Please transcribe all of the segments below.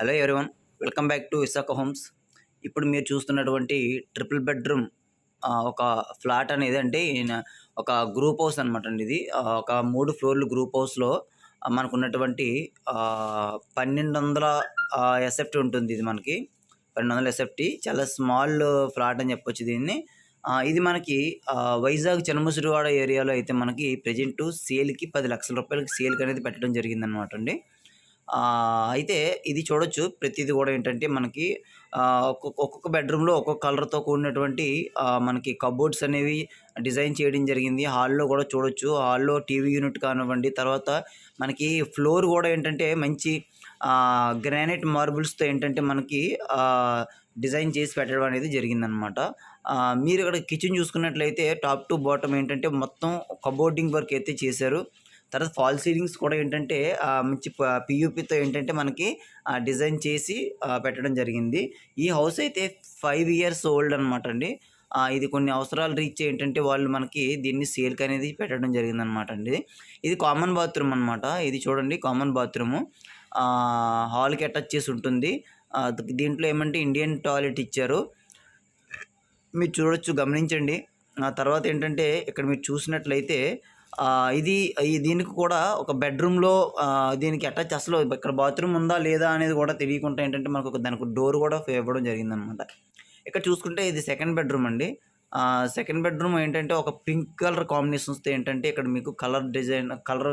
Hello everyone welcome back to Visakha Homes. ఇప్పుడు మీరు చూస్తున్నటువంటి ట్రిపుల్ బెడ్రూమ్ ఒక ఫ్లాట్ అనేది అంటే ఒక గ్రూప్ హౌస్ అనమాట అండి ఇది. ఒక మూడు ఫ్లోర్లు గ్రూప్ హౌస్లో మనకు ఉన్నటువంటి పన్నెండు వందల ఎస్ఎఫ్టీ ఉంటుంది ఇది మనకి. పన్నెండు వందల ఎస్ఎఫ్టీ చాలా స్మాల్ ఫ్లాట్ అని చెప్పొచ్చు దీన్ని. ఇది మనకి వైజాగ్ చెన్నముసిరివాడ ఏరియాలో అయితే మనకి ప్రజెంట్ సేల్కి పది లక్షల రూపాయలకి సేల్కి అనేది పెట్టడం జరిగింది అనమాట అండి. అయితే ఇది చూడొచ్చు. ప్రతిది కూడా ఏంటంటే మనకి ఒక్కొక్క ఒక్కొక్క బెడ్రూమ్లో ఒక్కొక్క కలర్తో కూడినటువంటి మనకి కబోర్డ్స్ అనేవి డిజైన్ చేయడం జరిగింది. హాల్లో కూడా చూడొచ్చు. హాల్లో టీవీ యూనిట్ కానివ్వండి తర్వాత మనకి ఫ్లోర్ కూడా ఏంటంటే మంచి గ్రానైట్ మార్బుల్స్తో ఏంటంటే మనకి డిజైన్ చేసి పెట్టడం అనేది జరిగిందనమాట. మీరు ఇక్కడ కిచెన్ చూసుకున్నట్లయితే టాప్ టు బాటమ్ ఏంటంటే మొత్తం కబోర్డింగ్ వర్క్ అయితే చేశారు. తర్వాత ఫాల్ సీలింగ్స్ కూడా ఏంటంటే మంచి పియూపితో ఏంటంటే మనకి డిజైన్ చేసి పెట్టడం జరిగింది. ఈ హౌస్ అయితే ఫైవ్ ఇయర్స్ ఓల్డ్ అనమాట అండి. ఇది కొన్ని అవసరాలు రీచ్ ఏంటంటే వాళ్ళు మనకి దీన్ని సేల్కి అనేది పెట్టడం జరిగింది అనమాట అండి. ఇది కామన్ బాత్రూమ్ అనమాట ఇది చూడండి కామన్ బాత్రూము హాల్కి అటాచ్ చేసి ఉంటుంది. దీంట్లో ఏమంటే ఇండియన్ టాయిలెట్ ఇచ్చారు. మీరు చూడొచ్చు గమనించండి. ఆ తర్వాత ఏంటంటే ఇక్కడ మీరు చూసినట్లయితే ఇది దీనికి కూడా ఒక బెడ్రూమ్లో దీనికి అటాచ్ అసలు ఇక్కడ బాత్రూమ్ ఉందా లేదా అనేది కూడా తెలియకుండా ఏంటంటే మనకు ఒక దానికి డోర్ కూడా ఇవ్వడం జరిగిందనమాట. ఇక్కడ చూసుకుంటే ఇది సెకండ్ బెడ్రూమ్ అండి. సెకండ్ బెడ్రూమ్ ఏంటంటే ఒక పింక్ కలర్ కాంబినేషన్స్తో ఏంటంటే ఇక్కడ మీకు కలర్ డిజైన్ కలర్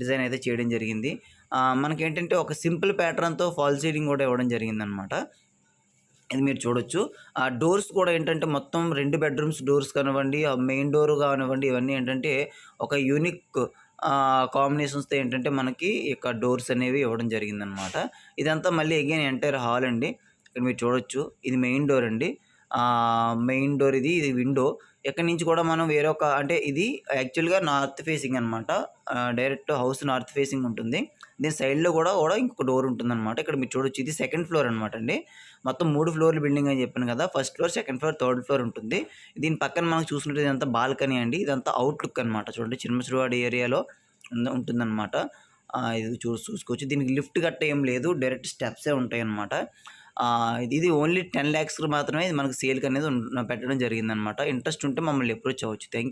డిజైన్ అయితే చేయడం జరిగింది. మనకి ఏంటంటే ఒక సింపుల్ ప్యాటర్న్తో ఫాల్ సీలింగ్ కూడా ఇవ్వడం జరిగిందనమాట. ఇది మీరు చూడొచ్చు. ఆ డోర్స్ కూడా ఏంటంటే మొత్తం రెండు బెడ్రూమ్స్ డోర్స్ కానివ్వండి ఆ మెయిన్ డోర్ కానివ్వండి ఇవన్నీ ఏంటంటే ఒక యూనిక్ కాంబినేషన్స్తో ఏంటంటే మనకి ఇక డోర్స్ అనేవి ఇవ్వడం జరిగిందనమాట. ఇదంతా మళ్ళీ అగైన్ ఎంటైర్ హాల్ అండి. ఇక్కడ మీరు చూడొచ్చు. ఇది మెయిన్ డోర్ అండి. మెయిన్ డోర్ ఇది ఇది విండో. ఎక్కడి నుంచి కూడా మనం వేరే ఒక అంటే ఇది యాక్చువల్గా నార్త్ ఫేసింగ్ అనమాట డైరెక్ట్ హౌస్ నార్త్ ఫేసింగ్ ఉంటుంది. దీని సైడ్లో కూడా కూడా ఇంకొక డోర్ ఉంటుంది అనమాట ఇక్కడ మీరు చూడొచ్చు ఇది సెకండ్ ఫ్లోర్ అనమాట అండి. మొత్తం మూడు ఫ్లోర్ల బిల్డింగ్ అని చెప్పాను కదా first floor second floor third floor ఉంటుంది. దీని పక్కన మనం చూసినట్టు ఇదంతా బాల్కనీ అండి. ఇదంతా అవుట్లుక్ అనమాట చూడండి చిన్నమసిరివాడ ఏరియాలో ఉంటుందన్నమాట. ఇది చూ చూసుకోవచ్చు. దీనికి లిఫ్ట్ గట్ట ఏం లేదు డైరెక్ట్ స్టెప్సే ఉంటాయి అనమాట ఇది ఇది ఓన్లీ టెన్ ల్యాక్స్కి మాత్రమే ఇది మనకు సేల్కి అనేది పెట్టడం జరిగిందనమాట. ఇంట్రెస్ట్ ఉంటే మమ్మల్ని అప్రోచ్ అవ్వచ్చు. థ్యాంక్